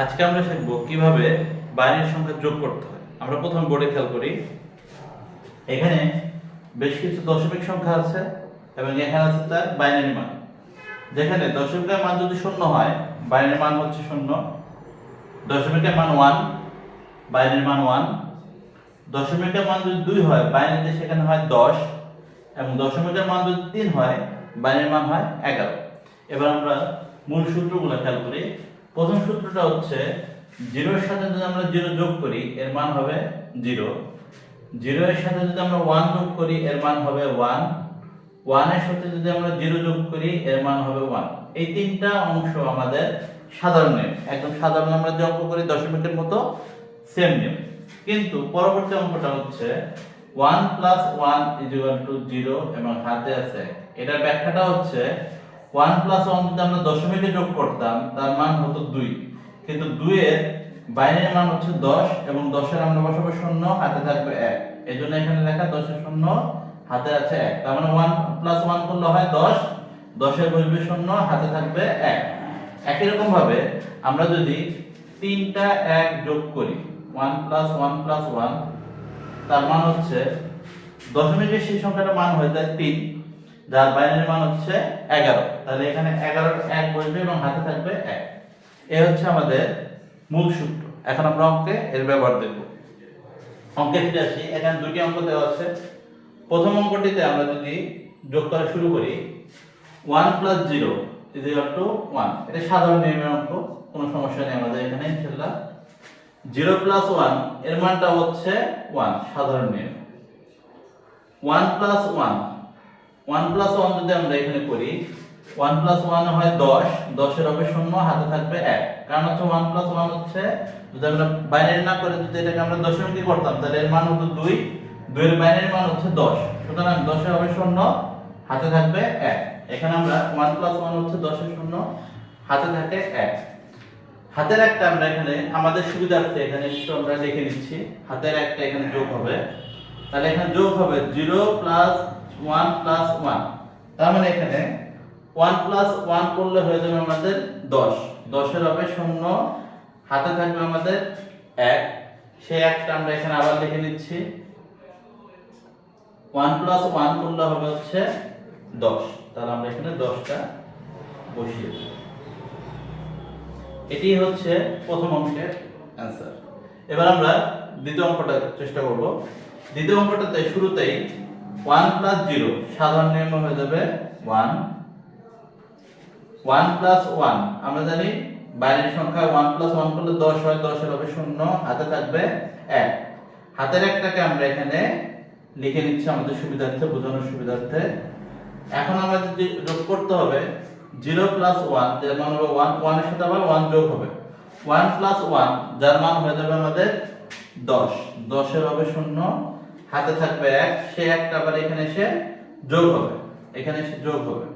আজকে আমরা শিখব কীভাবে বাইনারি সংখ্যা যোগ করতে হয়। আমরা প্রথম বোর্ডে খেয়াল করি। এখানে বেশ কিছু দশমিক সংখ্যা আছে এবং এখানে আছে তার বাইনারি মান। যেখানে দশমিকের মান যদি শূন্য হয়, বাইনারি মান হচ্ছে শূন্য। দশমিকের মান ওয়ান বাইনারি মান ওয়ান দশমিকের মান যদি দুই হয়, বাইনারিতে সেখানে হয় দশ। এবং দশমিকের মান যদি তিন হয়, বাইনারি মান হয় এগারো। এবার আমরা মূল সূত্রগুলো খেয়াল করি। প্রথম সূত্রটা হচ্ছে জিরোর সাথে যদি আমরা জিরো যোগ করি, এর মান হবে জিরো। জিরো এর সাথে যদি আমরা ওয়ান যোগ করি, এর মান হবে ওয়ান ওয়ানের সাথে যদি আমরা জিরো যোগ করি, এর মান হবে ওয়ান এই তিনটা অংশ আমাদের সাধারণ নিয়ম। একদম সাধারণ আমরা যে অঙ্ক করি, দশমিকের মতো সেম নিয়ম। কিন্তু পরবর্তী অঙ্কটা হচ্ছে one plus one is two zero এবং হাতে আছে, এটার ব্যাখ্যাটা হচ্ছে ওয়ান প্লাস ওয়ান যদি আমরা দশমিকে যোগ করতাম, তার মান হতো দুই। কিন্তু দুইয়ের বাইরের মান হচ্ছে দশ এবং দশের আমরা বসাবো শূন্য, হাতে থাকবে এক। এই জন্য এখানে লেখা দশের শূন্য, হাতে আছে এক। তার মানে ওয়ান প্লাস ওয়ান করলে হয় দশ দশের বসবে শূন্য, হাতে থাকবে এক। একই রকম ভাবে আমরা যদি তিনটা এক যোগ করি, one plus one plus one, তার মান হচ্ছে, দশমিকের সেই সংখ্যাটার মান হয়ে যায় তিন। যার বাইরের মান হচ্ছে এগারো। তাহলে এখানে এগারোর এক বসবে এবং হাতে থাকবে এক। এ হচ্ছে আমাদের মূল সূত্র। এখন আমরা অঙ্কে এর ব্যবহার দেখব। অঙ্কে ফিরে আসি। এখানে দুটি অঙ্ক দেওয়া আছে। প্রথম অঙ্কটিতে আমরা যদি যোগ করা শুরু করি, one plus zero is equal to one. এটা সাধারণ নিয়মের অঙ্ক, কোনো সমস্যা নেই আমাদের এখানে, ইনশাল্লাহ। জিরো প্লাস ওয়ান, এর মানটা হচ্ছে ওয়ান, সাধারণ নিয়ম। One plus one one one যদি আমরা এখানে করি ওয়ান প্লাস ওয়ান হয় দশ, দশের হবে শূন্য, হাতে থাকবে এক। কারণ হচ্ছে ওয়ান ওয়ান হচ্ছে, যদি আমরা বাইনারি না করে যদি এটাকে আমরা দশমিকে করতাম, তাহলে এর মান হতো দুই, দুইয়ের বাইনারি মান হচ্ছে দশ। সুতরাং দশের হবে শূন্য, হাতে থাকবে এক। এখানে আমরা ওয়ান প্লাস ওয়ান হচ্ছে দশের শূন্য, হাতে থাকে এক। হাতের একটা আমরা এখানে, আমাদের সুবিধার্থে এখানে একটু আমরা লিখে নিচ্ছি। হাতের একটা এখানে যোগ হবে। তাহলে এখানে যোগ হবে zero plus one plus one. তার মানে এখানে ওয়ান প্লাস ওয়ান করলে হয়ে যাবে আমাদের দশ। দশের হবে শূন্য, হাতে থাকবে আমাদের এক। সেই একটা আমরা এখানে আবার লিখে নিচ্ছি। ওয়ান প্লাস ওয়ান করলে হবে হচ্ছে দশ। তাহলে আমরা এখানে দশটা বসিয়ে এটি হচ্ছে প্রথম অঙ্কের অ্যান্সার এবার আমরা দ্বিতীয় অঙ্কটা চেষ্টা করব। দ্বিতীয় অঙ্কটাতে শুরুতেই ওয়ান প্লাস জিরো, সাধারণ নিয়ম হয়ে যাবে ওয়ান। ওয়ান প্লাস ওয়ান, আমরা জানি বাইরের সংখ্যা ওয়ান প্লাস ওয়ান করলে দশ হয় দশের হবে শূন্য, হাতে থাকবে এক। হাতের একটাকে আমরা এখানে লিখে নিচ্ছি আমাদের সুবিধার্থে, বোঝানোর সুবিধার্থে। এখন আমরা যদি যোগ করতে হবে, জিরো প্লাস ওয়ান, যার মান হবে ওয়ান, ওয়ানের সাথে আবার ওয়ান যোগ হবে। ওয়ান প্লাস ওয়ান, যার মান হয়ে যাবে আমাদের দশ। দশের হবে শূন্য হাতে থাকবে এক, সে একটা, আবার এখানে এসে যোগ হবে। এখানে এসে যোগ হবে।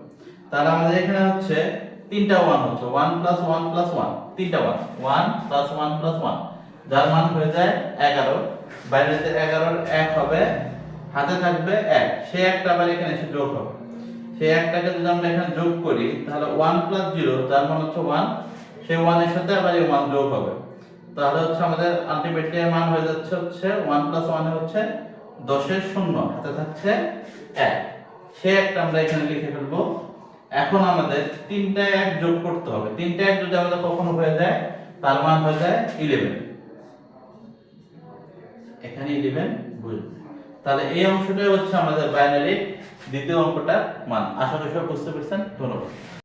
তাহলে আমাদের এখানে হচ্ছে তিনটা ওয়ান হচ্ছে। One plus one plus one তিনটা one one plus one plus one যার মান হয়ে যায় এগারো। বাইরেতে এগারোর এক হবে। হাতে থাকবে এক। সে একটা, আবার এখানে এসে যোগ হবে। সে একটাকে যদি আমরা এখানে যোগ করি, তাহলে ওয়ান প্লাস জিরো যার মান হচ্ছে ওয়ান সেই ওয়ানের সাথে আবার এই ওয়ান যোগ হবে। তাহলে হচ্ছে আমাদের আলটিমেটলি মান হয়ে যাচ্ছে হচ্ছে ওয়ান প্লাস ওয়ান হচ্ছে দশের শূন্য হাতে থাকছে এক। সে একটা আমরা এখানে লিখে ফেলব। এখন আমাদের তিনটা এক যোগ করতে হবে। তিনটা এক যদি আমাদের কখনো হয়ে যায়, তার মান হয়ে যায় ইলেভেন এখানে ইলেভেন বুঝবে তাহলে এই অংশটাই হচ্ছে আমাদের বাইনারি দ্বিতীয় অঙ্কটার মান। আশা করি সব বুঝতে পেরেছেন। ধন্যবাদ।